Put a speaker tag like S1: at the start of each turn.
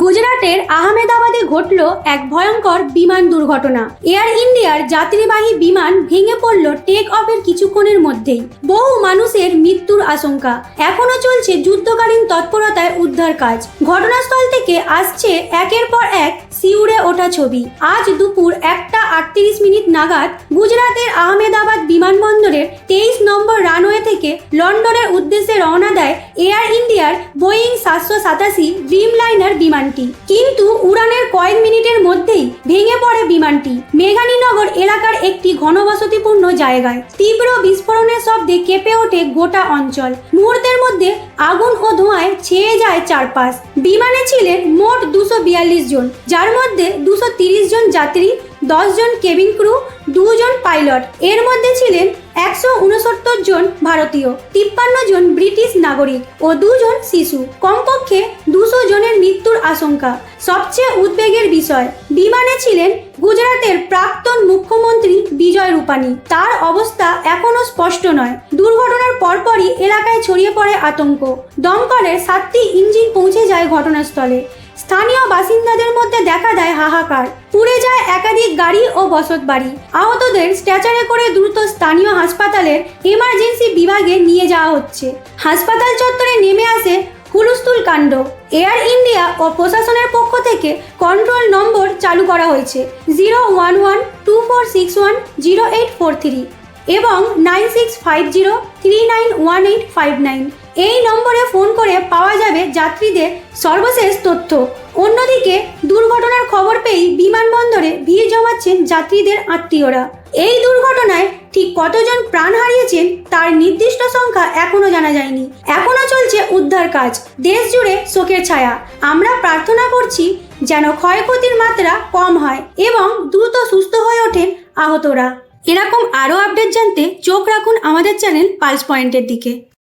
S1: গুজরাটের আহমেদাবাদে ঘটল এক ভয়ঙ্কর বিমান দুর্ঘটনা। এয়ার ইন্ডিয়ার যাত্রীবাহী বিমান ভেঙে পড়ল টেক অফের কিছুক্ষণের মধ্যেই। বহু মানুষের মৃত্যুর আশঙ্কা। এখনও চলছে যুদ্ধকালীন তৎপরতায় উদ্ধার কাজ। ঘটনাস্থল থেকে আসছে একের পর এক সিউড়ে ছবি। আজ দুপুর একটা আটত্রিশ মিনিট নাগাদ গুজরাটের আহমেদাবাদ বিমানবন্দরের তেইশ নম্বর রানওয়ে থেকে লন্ডনের উদ্দেশ্যে রওনা দেয় এয়ার ইন্ডিয়ার বোয়িং সাতশো সাতাশি ড্রিম লাইনার বিমানটি। কিন্তু উড়ানের কয়েক মিনিটের মধ্যেই ভেঙে পড়ে বিমানটি। মেঘানীনগর এলাকার একটি ঘনবসতিপূর্ণ জায়গায়। তীব্র বিস্ফোরণের শব্দে কেঁপে ওঠে গোটা অঞ্চল। মুহূর্তের মধ্যে আগুন ও ধোঁয়ায় ছেয়ে যায় চারপাশ। বিমানে ছিলেন মোট দুশো বিয়াল্লিশ জন, যার মধ্যে দুশো তিরিশ জন যাত্রী জন কেবিন ক্রু দুজন পাইলট এর মধ্যে ছিলেন একশো উনসত্তর জন ভারতীয়, তিপ্পান্ন জন ব্রিটিশ নাগরিক ও দুজন শিশু। কমপক্ষে দুশো জনের মৃত্যুর আশঙ্কা। সবচেয়ে উদ্বেগের বিষয়, বিমানে ছিলেন গুজরাটের প্রাক্তন মুখ্যমন্ত্রী বিজয় রূপানী। তার অবস্থা এখনও স্পষ্ট নয়। দুর্ঘটনার পরপরই এলাকায় ছড়িয়ে পড়ে আতঙ্ক। দমকলের সাতটি ইঞ্জিন পৌঁছে যায় ঘটনাস্থলে। স্থানীয় বাসিন্দাদের মধ্যে দেখা দেয় হাহাকার। পুড়ে যায় একাধিক গাড়ি ও বসত বাড়ি। আহতদের স্ট্রেচারে করে দ্রুত স্থানীয় হাসপাতালের এমার্জেন্সি বিভাগে নিয়ে যাওয়া হচ্ছে। হাসপাতাল চত্বরে নেমে আসে হুলস্থুল কাণ্ড। এয়ার ইন্ডিয়া ও প্রশাসনের পক্ষ থেকে কন্ট্রোল নম্বর চালু করা হয়েছে। Zero one one two four six one zero eight four three এবং nine six five zero three nine one eight five nine. এই নম্বরে ফোন করে পাওয়া যাত্রীদের সর্বশেষ তথ্য। অন্যদিকে, দুর্ঘটনার খবর পেয়েই বিমানবন্দরে ভিড় জমাচ্ছেন যাত্রীদের আত্মীয়রা। এই দুর্ঘটনায় ঠিক কতজন প্রাণ হারিয়েছেন তার নির্দিষ্ট সংখ্যা এখনও জানা যায়নি। এখনও চলছে উদ্ধার কাজ। দেশ জুড়ে শোকের ছায়া। আমরা প্রার্থনা করছি যেন ক্ষয়ক্ষতির মাত্রা কম হয় এবং দ্রুত সুস্থ হয়ে ওঠেন আহতরা। এরকম আরও আপডেট জানতে চোখ রাখুন আমাদের চ্যানেল পালস পয়েন্টের দিকে।